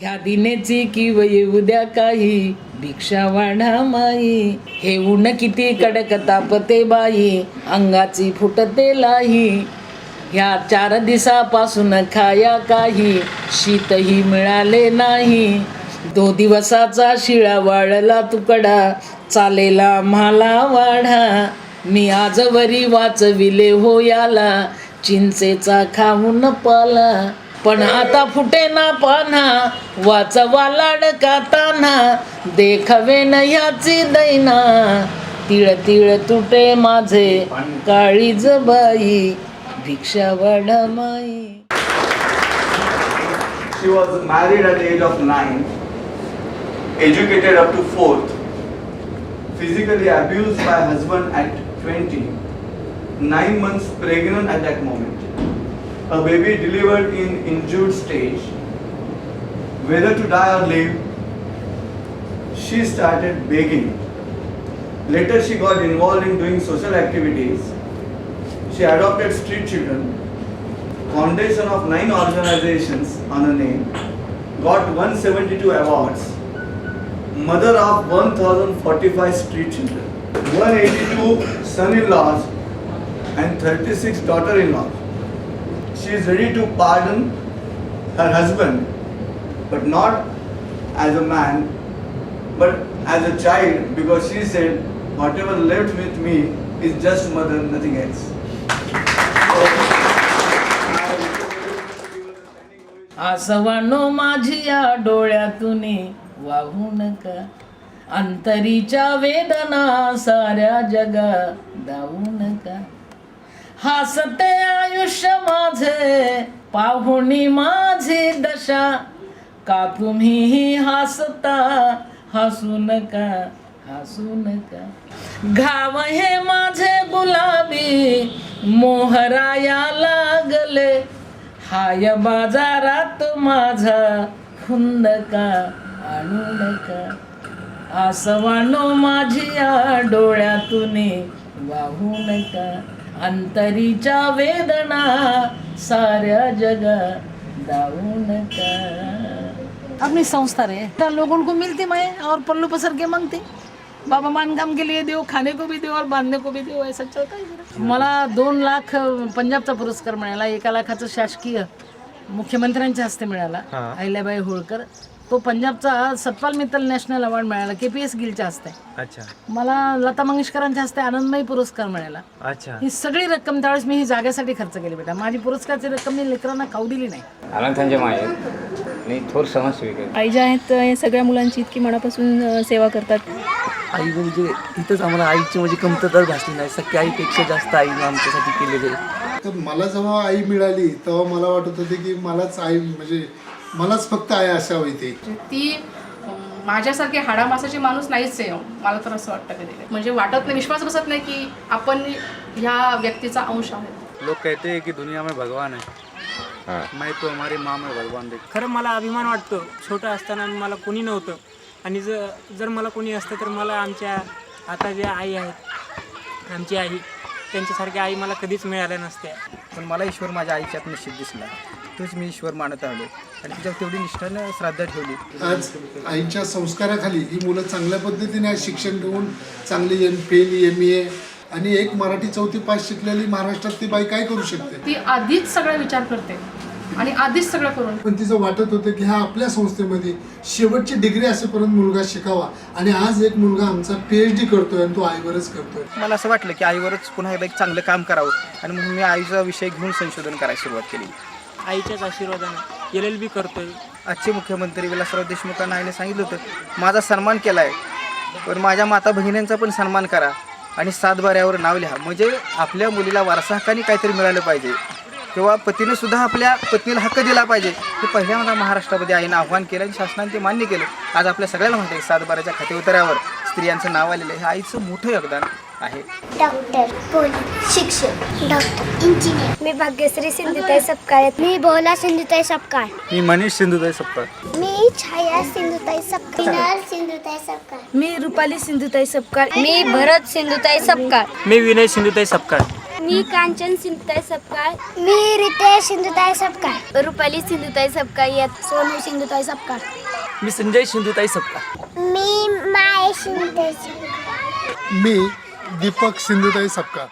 ह्या दिनेची किव उद्या काही. भिक्षा वाढा माई. हे ऊन किती कडक तापते बाई. अंगाची फुटते लाही. ह्या चार दिवसापासून खाया काही. शीतही मिळाले नाही. दो दिवसाचा शिळा वाळला तुकडा. चालेला म्हाला वाढा. मी आजवरी वाचविले हो याला. चिंचेचा खाऊन पाला. पण आता फुटे ना पाना वाचवा लाडका ताना देखवे न ह्याची दैना तिळ तिळ तुटे माझे काळी जबाई भिक्षा वाढा She was married at the age of 9, educated up to 4th, physically abused by husband at 20, 9 months pregnant at that moment, a baby delivered in injured stage, whether to die or live, she started begging. Later she got involved in doing social activities. She adopted street children foundation of nine organizations on her name, got 172 awards, mother of 1045 street children, 182 son-in-laws and 36 daughter-in-laws. She is ready to pardon her husband, but not as a man, but as a child because she said, whatever left with me is just mother, nothing else. आसवानो माझी या डोळ्यातून वाहू नका अंतरीच्या वेदना साऱ्या जगा दावू नका हसते आयुष्य माझे पाहुणी माझी दशा. का तुम्हीही हसता? हसू नका हसू नका. घाव हे माझे गुलाबी मोहराया लागले. हाय बाजारात माझा खुंदका आणू नका आसवानो माझी या डोळ्यातून वाहू नका. अंतरीच्या वेदना साऱ्या जगा दावू नका अपनी संस्था रे लोगों को मिलती मैं और पल्लू पसर के मांगते। बाबा मानकाम के लिए दो खाने को भी दो और बांधने को भी दो ऐसा चलता है मला दोन लाख पंजाबचा पुरस्कार मिळाला एका लाखाचा शासकीय मुख्यमंत्र्यांच्या हस्ते मिळाला अहिल्याबाई होळकर. तो पंजाबचा सतपाल मित्तल नॅशनल अवॉर्ड मिळाला के पी एस गिलच्या हस्ते. अच्छा. मला लता मंगेशकरांच्या हस्ते आनंदमयी पुरस्कार मिळाला. अच्छा. ही सगळी रक्कम त्यावेळेस मी ही जागेसाठी खर्च केली बेटा. माझी पुरस्कारची रक्कम मी लेकरांना खाऊ दिली नाही. आणि थोर समाजसेविका. आई ज्या आहेत या सगळ्या मुलांची इतकी मनापासून अ, सेवा करतात. आई म्हणजे इथंच आम्हाला आईची म्हणजे कमतरता भासली नाही. सख्या आईपेक्षा जास्त आईने आमच्यासाठी केलेले आहे. तर मला जेव्हा आई मिळाली तेव्हा मला वाटत होते की मलाच आई म्हणजे मलाच फक्त आई असावी ते ती अं, माझ्यासारखे हाडामासाचे माणूस नाहीच आहे मला तर असं वाटतं कधी म्हणजे वाटत नाही विश्वास बसत नाही की आपण ह्या व्यक्तीचा अंश आहोत लोग कहते हैं कि दुनिया में भगवान है। मैं तो हमारी माँ में भगवान देख खरं मला अभिमान वाटतो. छोटं असताना मला कोणी नव्हतं. आणि जर जर मला कोणी असतं तर मला आमच्या आता ज्या आई आहेत आमची आई त्यांच्यासारखी आई मला कधीच मिळाल्या नसत्या. पण मला ईश्वर माझ्या आईच्यात निश्चित दिसला तोच मी ईश्वर मानत आलो. आणि तिच्यावर तेवढी निष्ठानं श्रद्धा ठेवली. आज आईच्या संस्काराखाली ही मुलं चांगल्या पद्धतीने आज शिक्षण घेऊन चांगली एम फेल एम ए आणि एक मराठी चौथी पास शिकलेली महाराष्ट्रात ती बाई काय करू शकते? ती आधीच सगळा विचार करते आणि आधीच सगळं करून पण तिचं वाटत होतं की ह्या आपल्या संस्थेमध्ये शेवटची डिग्री असेपर्यंत मुलगा शिकावा. आणि आज एक मुलगा आमचा पी एच डी करतोय आणि तो आईवरच करतोय. मला असं वाटलं की आईवरच पुन्हा एकदा एक चांगलं काम करावं. आणि म्हणून मी आईचा विषय घेऊन संशोधन करायला सुरुवात केली. आईच्याच आशीर्वादानं एल एल बी करतोय. आजचे मुख्यमंत्री विलासराव देशमुखांना आईने सांगितलं होतं माझा सन्मान केला आहे पण माझ्या माता भगिनींचा पण सन्मान करा आणि सातबाऱ्यावर नाव लिहा. म्हणजे आपल्या मुलीला वारसा हक्काने काहीतरी मिळालं पाहिजे किंवा पतीने सुद्धा आपल्या पत्नीला हक्क दिला पाहिजे. हे पहिल्यांदा महाराष्ट्रामध्ये आईनं आव्हान केलं आणि शासनाने ते मान्य केलं. आज आपल्या सगळ्याला माहिती आहे सातबाऱ्याच्या खाते स्त्रियांचं नाव आलेलं आहे. हे आईचं मोठं योगदान. आहे डॉक्टर पोलीस शिक्षक डॉक्टर इंजिनियर मी भाग्यश्री सिंधुताई सपकाळ मी बोला सिंधुताई सपकाळ मी मनीष सिंधुताई सपकाळ मी छाया सिंधुताई सपकाळ विनाल सिंधुताई सपकाळ मी रुपाली सिंधुताई सपकाळ मी भरत सिंधुताई सपकाळ मी विनय सिंधुताई सपकाळ मी कांचन सिंधुताई सपकाळ मी रितेश सिंधुताई सपकाळ रुपाली सिंधुताई सपकाळ यात सोनू सिंधुताई सपकाळ मी संजय शिंदुताई सपकाळ मी माय सिंधुताई मी दीपक सिंधुताई सपकाळ